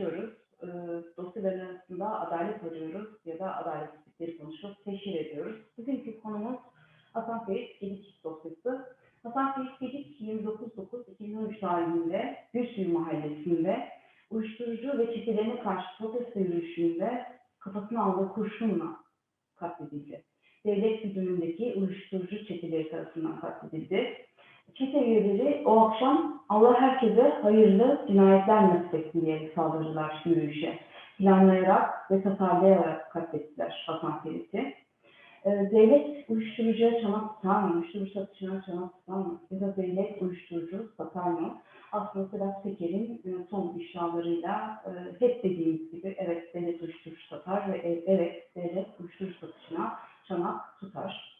açıyoruz. Ee, dosyaların arasında adalet arıyoruz ya da adaletsizlikleri konuşup teşhir ediyoruz. Bugünkü konumuz Hasan Ferit Gedik dosyası. Hasan Ferit Gedik 29.9.2013 tarihinde Gülsuyu Mahallesi'nde uyuşturucu ve çetelerine karşı protesto yürüyüşünde kafasına aldığı kurşunla katledildi devlet güdümündeki uyuşturucu çeteleri tarafından katledildi. Çete üyeleri o akşam Allah herkese hayırlı cinayetler nasip etsin diye saldırdılar yürüyüşe. Planlayarak ve tasarlayarak katlettiler Hasan Ferit'i. Ee, devlet uyuşturucuya çanak tutar mı? Uyuşturucu satışına çanak tutar mı? Ya da devlet uyuşturucu satar mı? Aslında Sedat Peker'in e, son ifşalarıyla e, hep dediğimiz gibi evet devlet uyuşturucu satar ve e, evet devlet uyuşturucu satışına çanak tutar.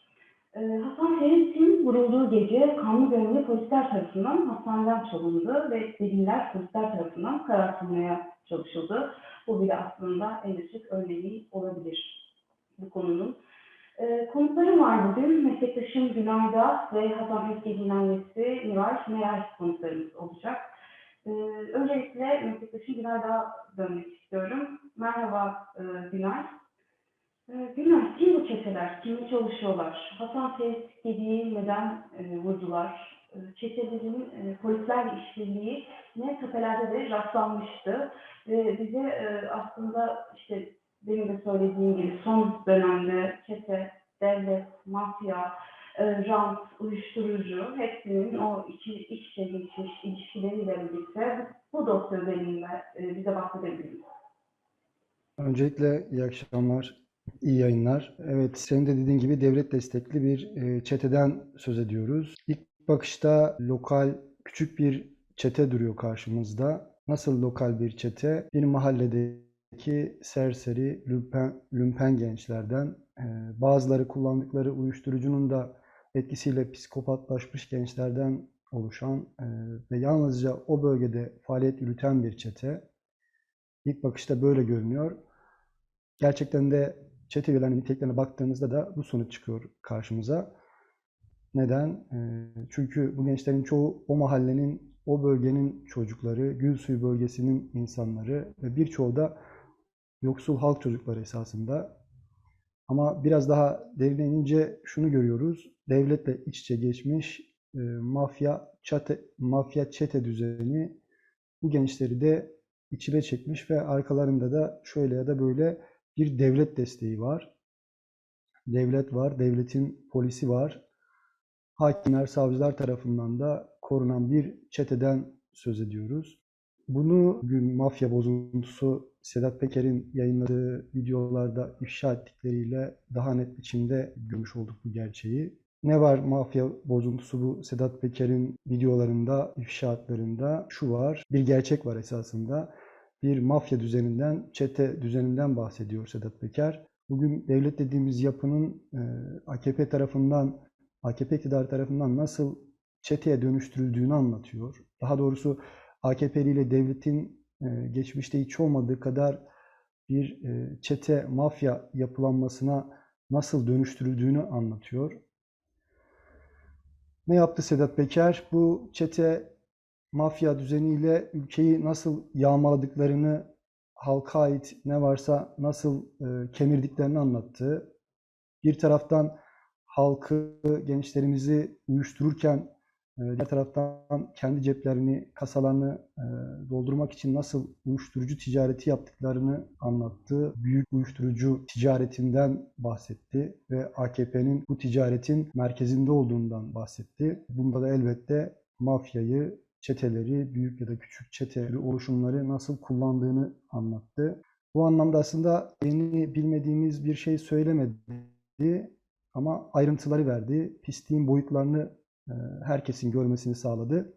Ee, Hasan Ferit'in vurulduğu gece kanlı gönüllü polisler tarafından hastaneden çalındı ve deliller polisler tarafından karartılmaya çalışıldı. Bu bile aslında en açık örneği olabilir bu konunun. Ee, konuklarım var bugün. Meslektaşım Günayda ve Hasan Ferit'in annesi Nuray Meral konuklarımız olacak. Ee, öncelikle meslektaşım Günayda dönmek istiyorum. Merhaba e, Günay. Ee, Günay, kim bu çeteler? Kimle çalışıyorlar? Hasan Gedi'yi neden e, vurdular? E, çetelerin e, polislerle işbirliği ne kafelerde de rastlanmıştı. Ve bize e, aslında işte benim de söylediğim gibi son dönemde çete, devlet, mafya, e, rant, uyuşturucu hepsinin o içi, iç içe geçmiş ilişkileriyle birlikte bu dosya üzerinde e, bize bahsedebiliriz. Öncelikle iyi akşamlar, iyi yayınlar. Evet, senin de dediğin gibi devlet destekli bir e, çeteden söz ediyoruz. İlk bakışta lokal küçük bir çete duruyor karşımızda. Nasıl lokal bir çete? Bir mahalledeki serseri, lümpen, lümpen gençlerden, e, bazıları kullandıkları uyuşturucunun da etkisiyle psikopatlaşmış gençlerden oluşan e, ve yalnızca o bölgede faaliyet yürüten bir çete. İlk bakışta böyle görünüyor. Gerçekten de çete üyelerinin niteliklerine baktığımızda da bu sonuç çıkıyor karşımıza. Neden? Ee, Çünkü bu gençlerin çoğu o mahallenin, o bölgenin çocukları, Gülsuyu bölgesinin insanları ve birçoğu da yoksul halk çocukları esasında. Ama biraz daha derine inince şunu görüyoruz. Devletle iç içe geçmiş e, mafya çete, mafya çete düzeni bu gençleri de içine çekmiş ve arkalarında da şöyle ya da böyle bir devlet desteği var. Devlet var, devletin polisi var. Hakimler, savcılar tarafından da korunan bir çeteden söz ediyoruz. Bunu bugün mafya bozuntusu Sedat Peker'in yayınladığı videolarda ifşa ettikleriyle daha net biçimde görmüş olduk bu gerçeği. Ne var mafya bozuntusu bu Sedat Peker'in videolarında, ifşaatlarında? Şu var, bir gerçek var esasında bir mafya düzeninden, çete düzeninden bahsediyor Sedat Peker. Bugün devlet dediğimiz yapının e, AKP tarafından, AKP iktidarı tarafından nasıl çeteye dönüştürüldüğünü anlatıyor. Daha doğrusu AKP'li ile devletin e, geçmişte hiç olmadığı kadar bir e, çete, mafya yapılanmasına nasıl dönüştürüldüğünü anlatıyor. Ne yaptı Sedat Peker? Bu çete mafya düzeniyle ülkeyi nasıl yağmaladıklarını, halka ait ne varsa nasıl e, kemirdiklerini anlattı. Bir taraftan halkı, gençlerimizi uyuştururken e, diğer taraftan kendi ceplerini, kasalarını e, doldurmak için nasıl uyuşturucu ticareti yaptıklarını anlattı. Büyük uyuşturucu ticaretinden bahsetti ve AKP'nin bu ticaretin merkezinde olduğundan bahsetti. Bunda da elbette mafyayı, çeteleri, büyük ya da küçük çete oluşumları nasıl kullandığını anlattı. Bu anlamda aslında yeni bilmediğimiz bir şey söylemedi ama ayrıntıları verdi. Pisliğin boyutlarını e, herkesin görmesini sağladı.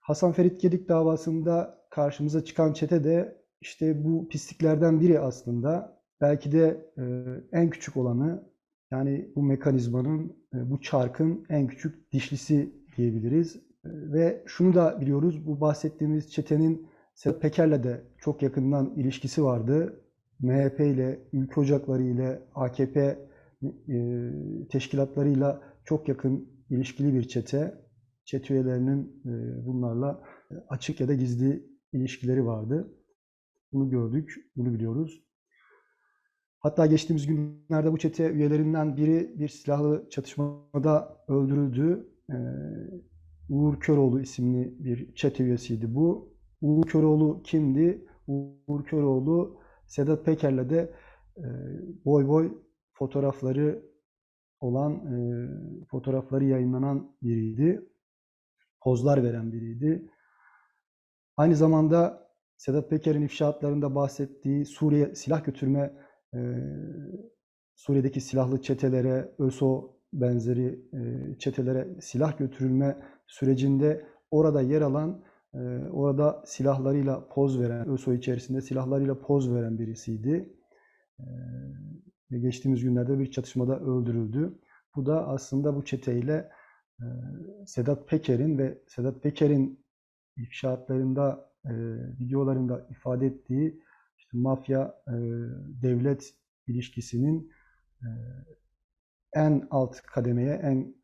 Hasan Ferit Gedik davasında karşımıza çıkan çete de işte bu pisliklerden biri aslında. Belki de e, en küçük olanı yani bu mekanizmanın, e, bu çarkın en küçük dişlisi diyebiliriz. Ve şunu da biliyoruz, bu bahsettiğimiz çetenin Sedat Peker'le de çok yakından ilişkisi vardı. MHP ile, ülke ocakları ile, AKP e, teşkilatlarıyla çok yakın ilişkili bir çete. Çete üyelerinin e, bunlarla açık ya da gizli ilişkileri vardı. Bunu gördük, bunu biliyoruz. Hatta geçtiğimiz günlerde bu çete üyelerinden biri bir silahlı çatışmada öldürüldü. Uğur Köroğlu isimli bir çete üyesiydi bu. Uğur Köroğlu kimdi? Uğur Köroğlu Sedat Peker'le de e, boy boy fotoğrafları olan, e, fotoğrafları yayınlanan biriydi. Pozlar veren biriydi. Aynı zamanda Sedat Peker'in ifşaatlarında bahsettiği Suriye silah götürme, e, Suriye'deki silahlı çetelere, ÖSO benzeri e, çetelere silah götürülme sürecinde orada yer alan, e, orada silahlarıyla poz veren, ÖSO içerisinde silahlarıyla poz veren birisiydi. E, geçtiğimiz günlerde bir çatışmada öldürüldü. Bu da aslında bu çeteyle e, Sedat Peker'in ve Sedat Peker'in ifşaatlarında, videolarında ifade ettiği işte mafya devlet ilişkisinin en alt kademeye, en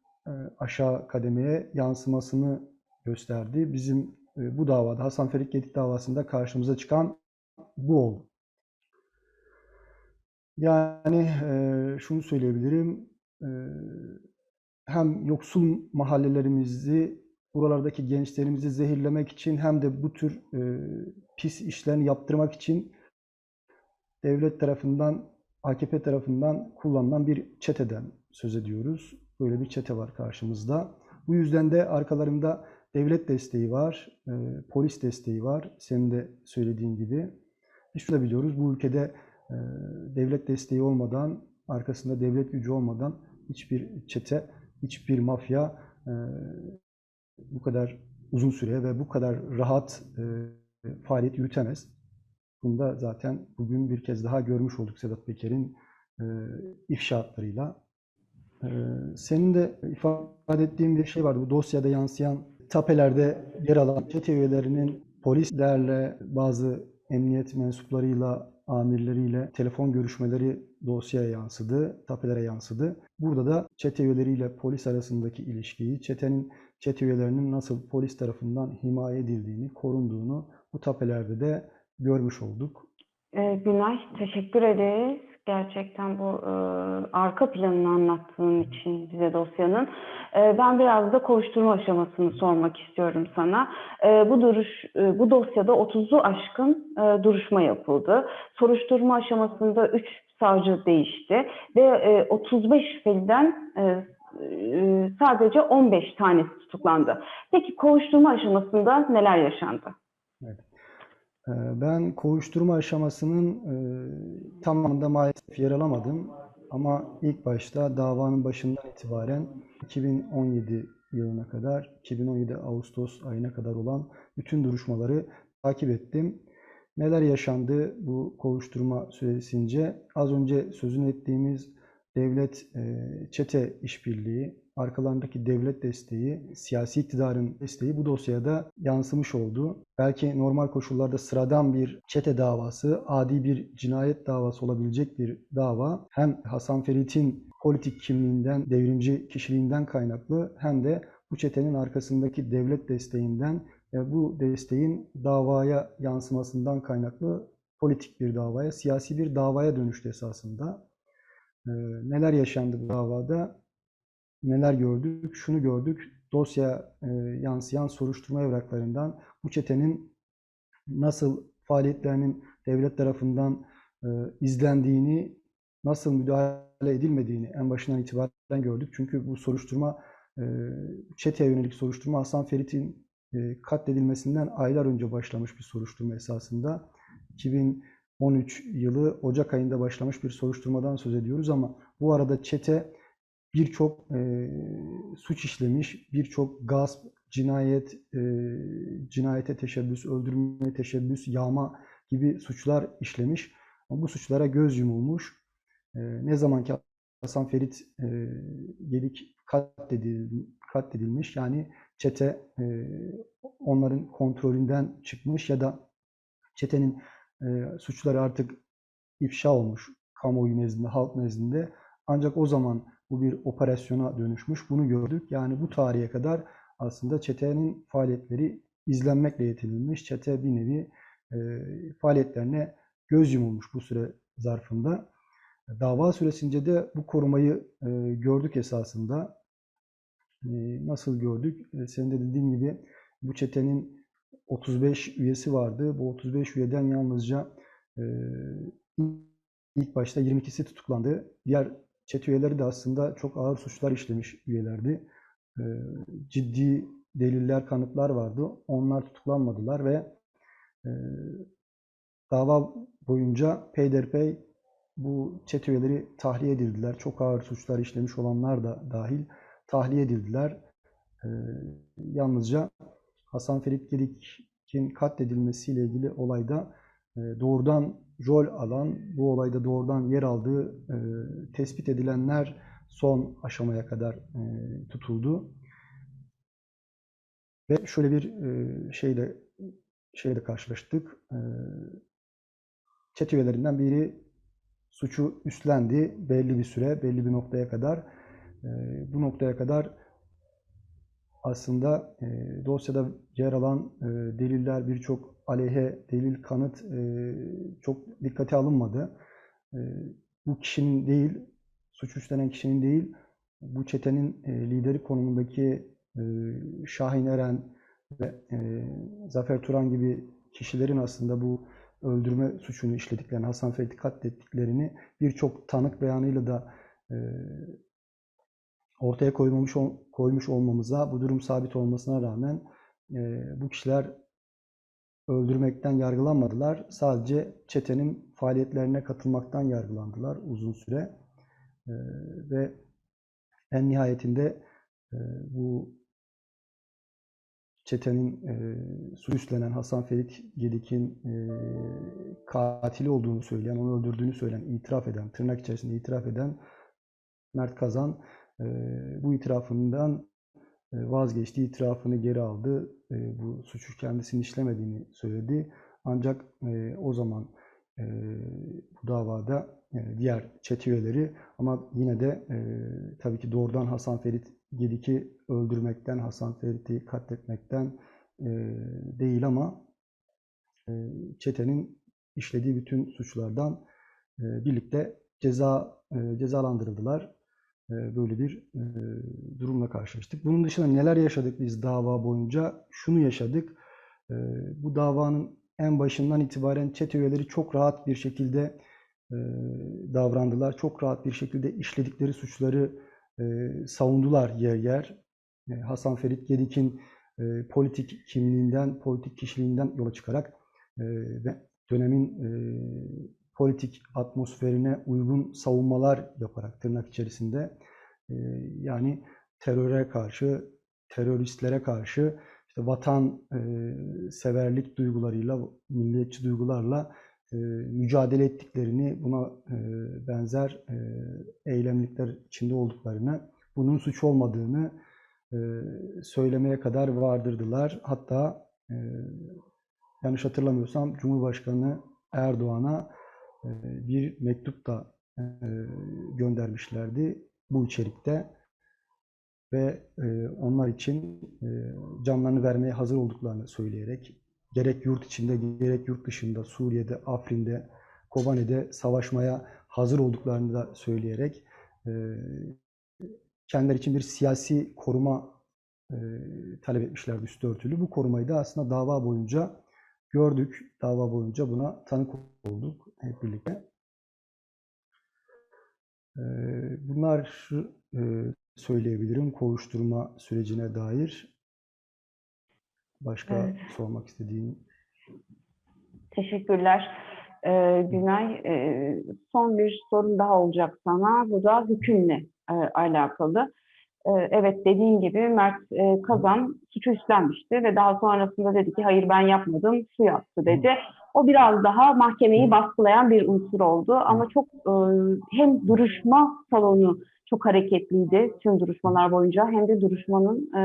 aşağı kademeye yansımasını gösterdi. Bizim e, bu davada Hasan Ferit Gedik davasında karşımıza çıkan bu oldu. Yani e, şunu söyleyebilirim. E, hem yoksul mahallelerimizi, buralardaki gençlerimizi zehirlemek için hem de bu tür e, pis işlerini yaptırmak için devlet tarafından, AKP tarafından kullanılan bir çeteden söz ediyoruz. Böyle bir çete var karşımızda. Bu yüzden de arkalarında devlet desteği var, e, polis desteği var. Senin de söylediğin gibi. Biz şunu da biliyoruz, bu ülkede e, devlet desteği olmadan, arkasında devlet gücü olmadan hiçbir çete, hiçbir mafya e, bu kadar uzun süre ve bu kadar rahat e, faaliyet yürütemez. Bunu da zaten bugün bir kez daha görmüş olduk Sedat Peker'in e, ifşaatlarıyla. E, senin de ifade ettiğin bir şey vardı. Bu dosyada yansıyan tapelerde yer alan çete üyelerinin polislerle bazı emniyet mensuplarıyla, amirleriyle telefon görüşmeleri dosyaya yansıdı, tapelere yansıdı. Burada da çete üyeleriyle polis arasındaki ilişkiyi, çetenin çete üyelerinin nasıl polis tarafından himaye edildiğini, korunduğunu bu tapelerde de görmüş olduk. Ee, Günay, teşekkür ederiz. Gerçekten bu e, arka planını anlattığın için bize dosyanın. E, ben biraz da kovuşturma aşamasını sormak istiyorum sana. E, bu duruş, e, bu dosyada 30'u aşkın e, duruşma yapıldı. Soruşturma aşamasında 3 savcı değişti ve e, 35 şüpheliden e, e, sadece 15 tanesi tutuklandı. Peki kovuşturma aşamasında neler yaşandı? Ee, Ben kovuşturma aşamasının e, tamamında maalesef yer alamadım. Ama ilk başta davanın başından itibaren 2017 yılına kadar, 2017 Ağustos ayına kadar olan bütün duruşmaları takip ettim. Neler yaşandı bu kovuşturma süresince? Az önce sözünü ettiğimiz devlet e, çete işbirliği, arkalarındaki devlet desteği, siyasi iktidarın desteği bu dosyaya da yansımış oldu. Belki normal koşullarda sıradan bir çete davası, adi bir cinayet davası olabilecek bir dava hem Hasan Ferit'in politik kimliğinden, devrimci kişiliğinden kaynaklı hem de bu çetenin arkasındaki devlet desteğinden ve bu desteğin davaya yansımasından kaynaklı politik bir davaya, siyasi bir davaya dönüştü esasında. Ee, neler yaşandı bu davada? Neler gördük? Şunu gördük. Dosya e, yansıyan soruşturma evraklarından bu çetenin nasıl faaliyetlerinin devlet tarafından e, izlendiğini, nasıl müdahale edilmediğini en başından itibaren gördük. Çünkü bu soruşturma, e, çeteye yönelik soruşturma Hasan Ferit'in e, katledilmesinden aylar önce başlamış bir soruşturma esasında. 2013 yılı Ocak ayında başlamış bir soruşturmadan söz ediyoruz ama bu arada çete birçok e, suç işlemiş, birçok gasp, cinayet, e, cinayete teşebbüs, öldürmeye teşebbüs, yağma gibi suçlar işlemiş. Bu suçlara göz yumulmuş. E, ne zaman ki Hasan Ferit e, Gedik katledil, katledilmiş, yani çete e, onların kontrolünden çıkmış ya da çetenin e, suçları artık ifşa olmuş kamuoyu nezdinde, halk nezdinde. Ancak o zaman bu bir operasyona dönüşmüş. Bunu gördük. Yani bu tarihe kadar aslında çetenin faaliyetleri izlenmekle yetinilmiş. Çete bir nevi e, faaliyetlerine göz yumulmuş bu süre zarfında. Dava süresince de bu korumayı e, gördük esasında. E, nasıl gördük? E, senin de dediğin gibi bu çetenin 35 üyesi vardı. Bu 35 üyeden yalnızca e, ilk başta 22'si tutuklandı. Diğer çete üyeleri de aslında çok ağır suçlar işlemiş üyelerdi. E, ciddi deliller, kanıtlar vardı. Onlar tutuklanmadılar ve e, dava boyunca peyderpey bu çete üyeleri tahliye edildiler. Çok ağır suçlar işlemiş olanlar da dahil tahliye edildiler. E, yalnızca Hasan Ferit Gedik'in katledilmesiyle ilgili olayda e, doğrudan rol alan, bu olayda doğrudan yer aldığı e, tespit edilenler son aşamaya kadar e, tutuldu. Ve şöyle bir e, şeyle şeyle karşılaştık. E, çete üyelerinden biri suçu üstlendi belli bir süre, belli bir noktaya kadar. E, bu noktaya kadar aslında e, dosyada yer alan e, deliller birçok aleyhe delil kanıt e, çok dikkate alınmadı. E, bu kişinin değil, suç üstlenen kişinin değil, bu çetenin e, lideri konumundaki e, Şahin Eren ve e, Zafer Turan gibi kişilerin aslında bu öldürme suçunu işlediklerini, Hasan Ferit'i katlettiklerini birçok tanık beyanıyla da e, ortaya koymamış koymuş olmamıza, bu durum sabit olmasına rağmen e, bu kişiler öldürmekten yargılanmadılar. Sadece çetenin faaliyetlerine katılmaktan yargılandılar uzun süre. E, ve en nihayetinde e, bu çetenin e, suç üstlenen Hasan Ferit Gedik'in e, katili olduğunu söyleyen, onu öldürdüğünü söyleyen, itiraf eden, tırnak içerisinde itiraf eden Mert Kazan e, bu itirafından vazgeçti, itirafını geri aldı. Bu suçu kendisinin işlemediğini söyledi. Ancak o zaman bu davada diğer çete üyeleri ama yine de tabii ki doğrudan Hasan Ferit Gedik'i öldürmekten, Hasan Ferit'i katletmekten değil ama çetenin işlediği bütün suçlardan birlikte ceza cezalandırıldılar. E, böyle bir e, durumla karşılaştık. Bunun dışında neler yaşadık biz dava boyunca? Şunu yaşadık. E, bu davanın en başından itibaren çete üyeleri çok rahat bir şekilde davrandılar. Çok rahat bir şekilde işledikleri suçları savundular yer yer. Hasan Ferit Gedik'in politik kimliğinden, politik kişiliğinden yola çıkarak ve dönemin politik atmosferine uygun savunmalar yaparak tırnak içerisinde e, yani teröre karşı, teröristlere karşı işte vatan e, severlik duygularıyla, milliyetçi duygularla e, mücadele ettiklerini, buna benzer eylemlikler içinde olduklarını, bunun suç olmadığını söylemeye kadar vardırdılar. Hatta yanlış hatırlamıyorsam Cumhurbaşkanı Erdoğan'a bir mektup da e, göndermişlerdi bu içerikte ve e, onlar için e, canlarını vermeye hazır olduklarını söyleyerek gerek yurt içinde gerek yurt dışında Suriye'de, Afrin'de, Kobane'de savaşmaya hazır olduklarını da söyleyerek kendileri için bir siyasi koruma talep etmişlerdi üstü örtülü. Bu korumayı da aslında dava boyunca gördük. Dava boyunca buna tanık olduk hep birlikte. E, bunlar e, söyleyebilirim kovuşturma sürecine dair. Başka Evet. sormak istediğin Teşekkürler ee, Günay. Ee, son bir sorum daha olacak sana. Bu da hükümle e, alakalı. Ee, evet dediğin gibi Mert e, Kazan suçu üstlenmişti ve daha sonrasında dedi ki hayır ben yapmadım, şu yaptı dedi. O biraz daha mahkemeyi baskılayan bir unsur oldu ama çok e, hem duruşma salonu çok hareketliydi tüm duruşmalar boyunca hem de duruşmanın e,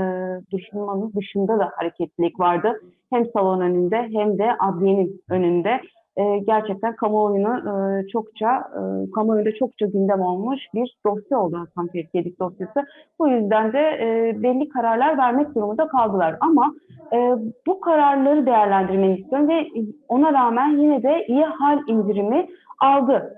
duruşmanın dışında da hareketlilik vardı. Hem salon önünde hem de adliyenin önünde. E, gerçekten kamuoyunu e, çokça, e, kamuoyunda çokça gündem olmuş bir dosya oldu Hasan Ferit Gedik dosyası. Bu yüzden de e, belli kararlar vermek durumunda kaldılar. Ama e, bu kararları değerlendirmeni istiyorum ve ona rağmen yine de iyi hal indirimi aldı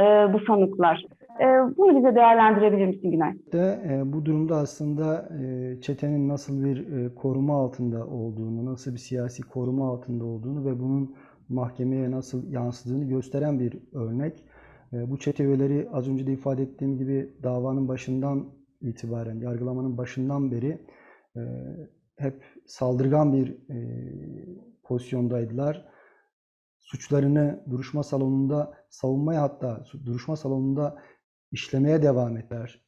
e, bu sanıklar. E, bunu bize değerlendirebilir misin Günay? de e, bu durumda aslında e, çetenin nasıl bir koruma altında olduğunu, nasıl bir siyasi koruma altında olduğunu ve bunun mahkemeye nasıl yansıdığını gösteren bir örnek. E, bu çete üyeleri az önce de ifade ettiğim gibi davanın başından itibaren, yargılamanın başından beri e, hep saldırgan bir e, pozisyondaydılar. Suçlarını duruşma salonunda savunmaya hatta duruşma salonunda işlemeye devam ettiler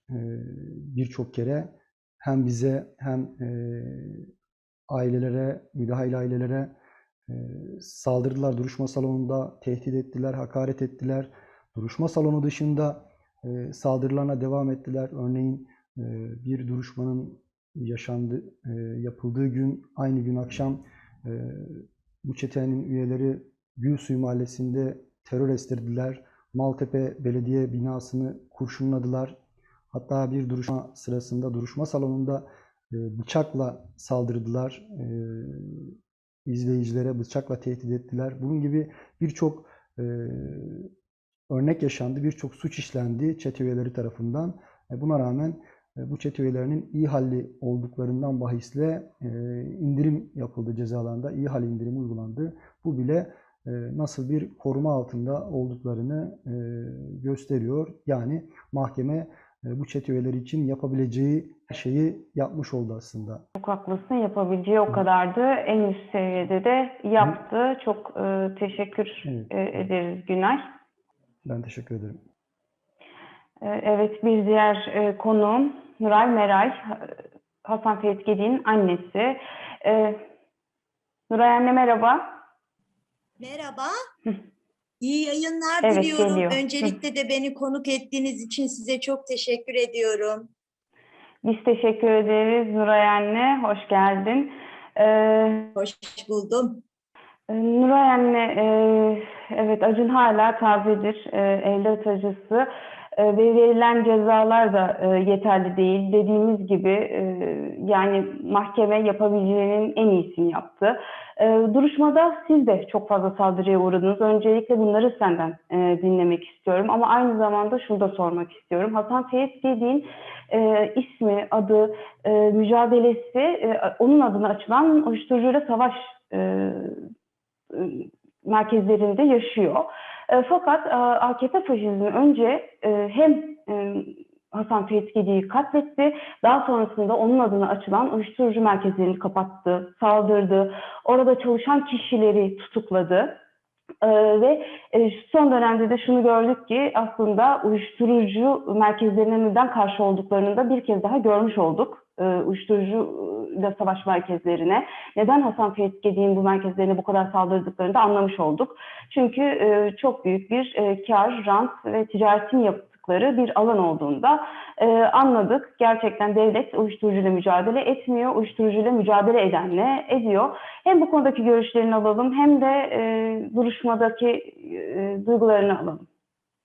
birçok kere. Hem bize hem ailelere, müdahil ailelere saldırdılar. Duruşma salonunda tehdit ettiler, hakaret ettiler. Duruşma salonu dışında e, saldırılarına devam ettiler. Örneğin e, bir duruşmanın yaşandı, e, yapıldığı gün, aynı gün akşam bu çetenin üyeleri Gülsuyu Mahallesi'nde terör estirdiler. Maltepe Belediye binasını kurşunladılar. Hatta bir duruşma sırasında duruşma salonunda bıçakla saldırdılar. İzleyicilere bıçakla tehdit ettiler. Bunun gibi birçok e, örnek yaşandı, birçok suç işlendi çete üyeleri tarafından. E, buna rağmen e, bu çete üyelerinin iyi halli olduklarından bahisle e, indirim yapıldı cezalarında, iyi hal indirimi uygulandı. Bu bile e, nasıl bir koruma altında olduklarını e, gösteriyor. Yani mahkeme e, bu çete üyeleri için yapabileceği her şeyi yapmış oldu aslında. Çok haklısın. Yapabileceği o kadardı. En üst seviyede de yaptı. Çok e, teşekkür Evet. e, ederiz Günay. Ben teşekkür ederim. E, evet bir diğer e, konuğum Nuray Meray, Hasan Ferit Gedik'in annesi. E, Nuray anne merhaba. Merhaba. Hı. İyi yayınlar Evet, diliyorum. geliyor. Hı. Öncelikle de beni konuk ettiğiniz için size çok teşekkür ediyorum. Biz teşekkür ederiz Nuray anne. Hoş geldin. E, Hoş buldum. E, Nuray anne, e, evet acın hala tazedir, e, evlat acısı ve verilen cezalar da e, yeterli değil. Dediğimiz gibi e, yani mahkeme yapabileceğinin en iyisini yaptı. E, duruşmada siz de çok fazla saldırıya uğradınız. Öncelikle bunları senden e, dinlemek istiyorum ama aynı zamanda şunu da sormak istiyorum. Hasan Ferit Gedik'in e, ismi, adı, e, mücadelesi, e, onun adına açılan uyuşturucuyla savaş e, e, merkezlerinde yaşıyor. E, fakat e, AKP faşizmi önce e, hem e, Hasan Gedik'i katletti, daha sonrasında onun adına açılan uyuşturucu merkezlerini kapattı, saldırdı, orada çalışan kişileri tutukladı. E, ve e, son dönemde de şunu gördük ki aslında uyuşturucu merkezlerine neden karşı olduklarını da bir kez daha görmüş olduk. E, uyuşturucuyla savaş merkezlerine neden Hasan Ferit Gedik'in bu merkezlerine bu kadar saldırdıklarını da anlamış olduk. Çünkü e, çok büyük bir e, kar, rant ve ticaretin yaptıkları bir alan olduğunda e, anladık. Gerçekten devlet uyuşturucuyla mücadele etmiyor, uyuşturucuyla mücadele edenle ediyor. Hem bu konudaki görüşlerini alalım hem de duruşmadaki duygularını alalım.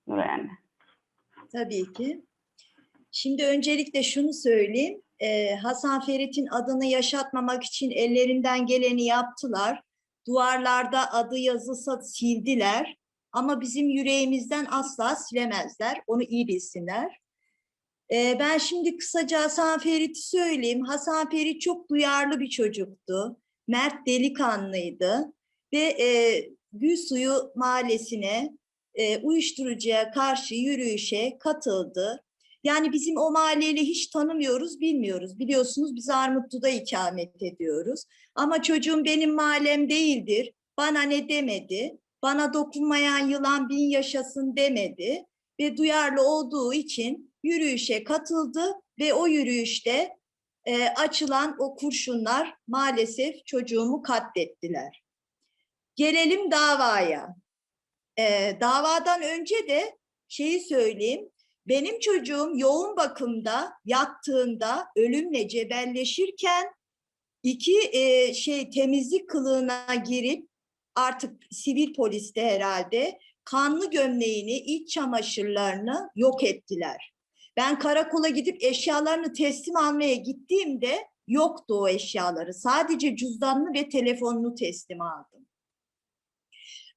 Nuray anne. Tabii ki. Şimdi öncelikle şunu söyleyeyim. Ee, Hasan Ferit'in adını yaşatmamak için ellerinden geleni yaptılar. Duvarlarda adı yazısa sildiler. Ama bizim yüreğimizden asla silemezler. Onu iyi bilsinler. Ee, ben şimdi kısaca Hasan Ferit'i söyleyeyim. Hasan Ferit çok duyarlı bir çocuktu. Mert delikanlıydı. Ve e, Gülsuyu Mahallesi'ne e, uyuşturucuya karşı yürüyüşe katıldı. Yani bizim o mahalleyle hiç tanımıyoruz, bilmiyoruz. Biliyorsunuz biz Armutlu'da ikamet ediyoruz. Ama çocuğum benim mahallem değildir. Bana ne demedi. Bana dokunmayan yılan bin yaşasın demedi. Ve duyarlı olduğu için yürüyüşe katıldı ve o yürüyüşte e, açılan o kurşunlar maalesef çocuğumu katlettiler. Gelelim davaya. E, davadan önce de şeyi söyleyeyim. Benim çocuğum yoğun bakımda yattığında ölümle cebelleşirken iki e, şey temizlik kılığına girip artık sivil poliste herhalde kanlı gömleğini, iç çamaşırlarını yok ettiler. Ben karakola gidip eşyalarını teslim almaya gittiğimde yoktu o eşyaları. Sadece cüzdanını ve telefonunu teslim aldım.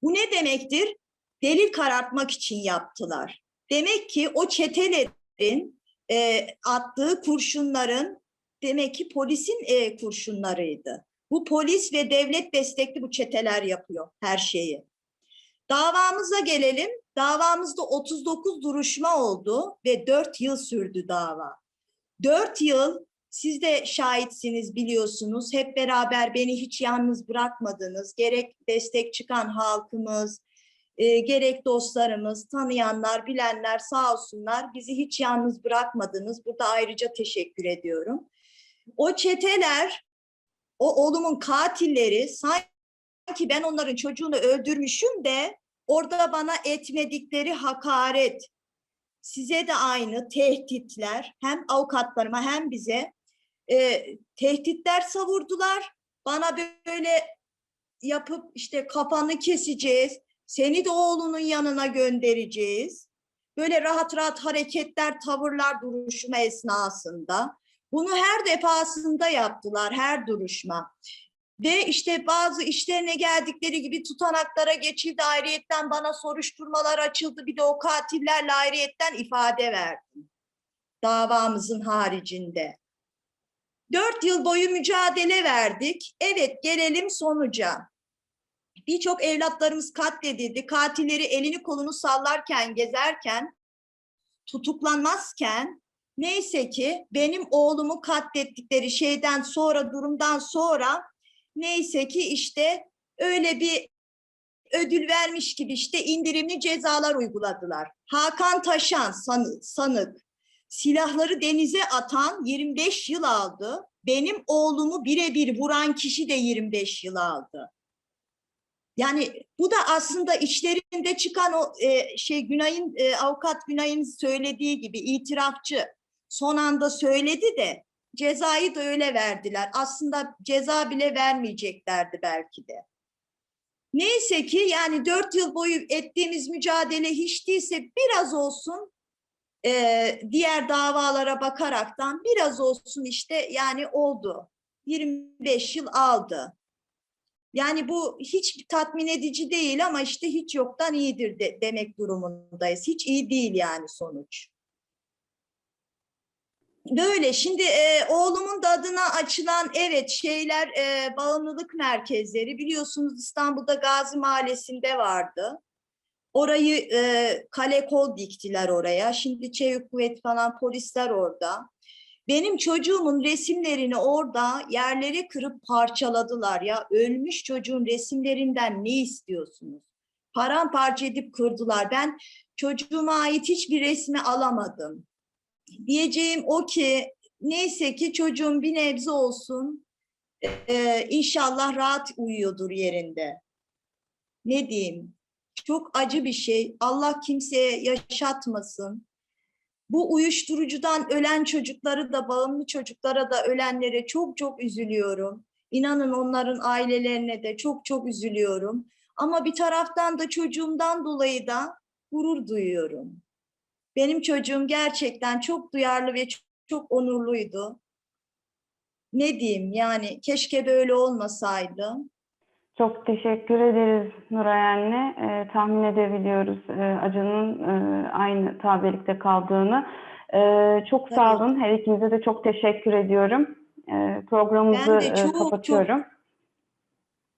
Bu ne demektir? Delil karartmak için yaptılar. Demek ki o çetelerin e, attığı kurşunların demek ki polisin e, kurşunlarıydı. Bu polis ve devlet destekli bu çeteler yapıyor her şeyi. Davamıza gelelim. Davamızda 39 duruşma oldu ve 4 yıl sürdü dava. 4 yıl siz de şahitsiniz biliyorsunuz. Hep beraber beni hiç yalnız bırakmadınız. Gerek destek çıkan halkımız, e, gerek dostlarımız, tanıyanlar, bilenler sağ olsunlar bizi hiç yalnız bırakmadınız. Burada ayrıca teşekkür ediyorum. O çeteler, o oğlumun katilleri sanki ben onların çocuğunu öldürmüşüm de orada bana etmedikleri hakaret, size de aynı tehditler hem avukatlarıma hem bize e, tehditler savurdular. Bana böyle yapıp işte kafanı keseceğiz, seni de oğlunun yanına göndereceğiz. Böyle rahat rahat hareketler, tavırlar duruşma esnasında. Bunu her defasında yaptılar, her duruşma. Ve işte bazı işlerine geldikleri gibi tutanaklara geçildi. Ayrıyetten bana soruşturmalar açıldı. Bir de o katillerle ayrıyetten ifade verdim. Davamızın haricinde. Dört yıl boyu mücadele verdik. Evet gelelim sonuca. Birçok evlatlarımız katledildi. Katilleri elini kolunu sallarken, gezerken, tutuklanmazken neyse ki benim oğlumu katlettikleri şeyden sonra, durumdan sonra neyse ki işte öyle bir ödül vermiş gibi işte indirimli cezalar uyguladılar. Hakan Taşan sanı- sanık silahları denize atan 25 yıl aldı. Benim oğlumu birebir vuran kişi de 25 yıl aldı. Yani bu da aslında içlerinde çıkan o e, şey Günay'ın e, avukat Günay'ın söylediği gibi itirafçı son anda söyledi de cezayı da öyle verdiler. Aslında ceza bile vermeyeceklerdi belki de. Neyse ki yani dört yıl boyu ettiğimiz mücadele hiç değilse biraz olsun e, diğer davalara bakaraktan biraz olsun işte yani oldu. 25 yıl aldı. Yani bu hiç tatmin edici değil ama işte hiç yoktan iyidir de, demek durumundayız. Hiç iyi değil yani sonuç. Böyle şimdi e, oğlumun da adına açılan evet şeyler e, bağımlılık merkezleri biliyorsunuz İstanbul'da Gazi Mahallesi'nde vardı. Orayı e, kale kol diktiler oraya. Şimdi çevik kuvvet falan polisler orada. Benim çocuğumun resimlerini orada yerlere kırıp parçaladılar ya. Ölmüş çocuğun resimlerinden ne istiyorsunuz? Paramparça edip kırdılar. Ben çocuğuma ait hiçbir resmi alamadım. Diyeceğim o ki neyse ki çocuğum bir nebze olsun e, inşallah rahat uyuyordur yerinde. Ne diyeyim? Çok acı bir şey. Allah kimseye yaşatmasın. Bu uyuşturucudan ölen çocukları da bağımlı çocuklara da ölenlere çok çok üzülüyorum. İnanın onların ailelerine de çok çok üzülüyorum. Ama bir taraftan da çocuğumdan dolayı da gurur duyuyorum. Benim çocuğum gerçekten çok duyarlı ve çok, onurluydu. Ne diyeyim yani keşke böyle olmasaydı. Çok teşekkür ederiz Nuray anne. Ee, tahmin edebiliyoruz e, acının e, aynı tabelikte kaldığını. Ee, çok sağ Tabii. olun. Her ikinize de çok teşekkür ediyorum. Ee, programımızı Ben de e, çok, çok- kapatıyorum.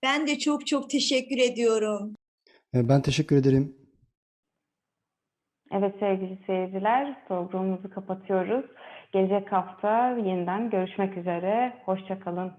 Ben de çok çok teşekkür ediyorum. E, Ben teşekkür ederim. Evet sevgili seyirciler, programımızı kapatıyoruz. Gelecek hafta yeniden görüşmek üzere. Hoşça kalın.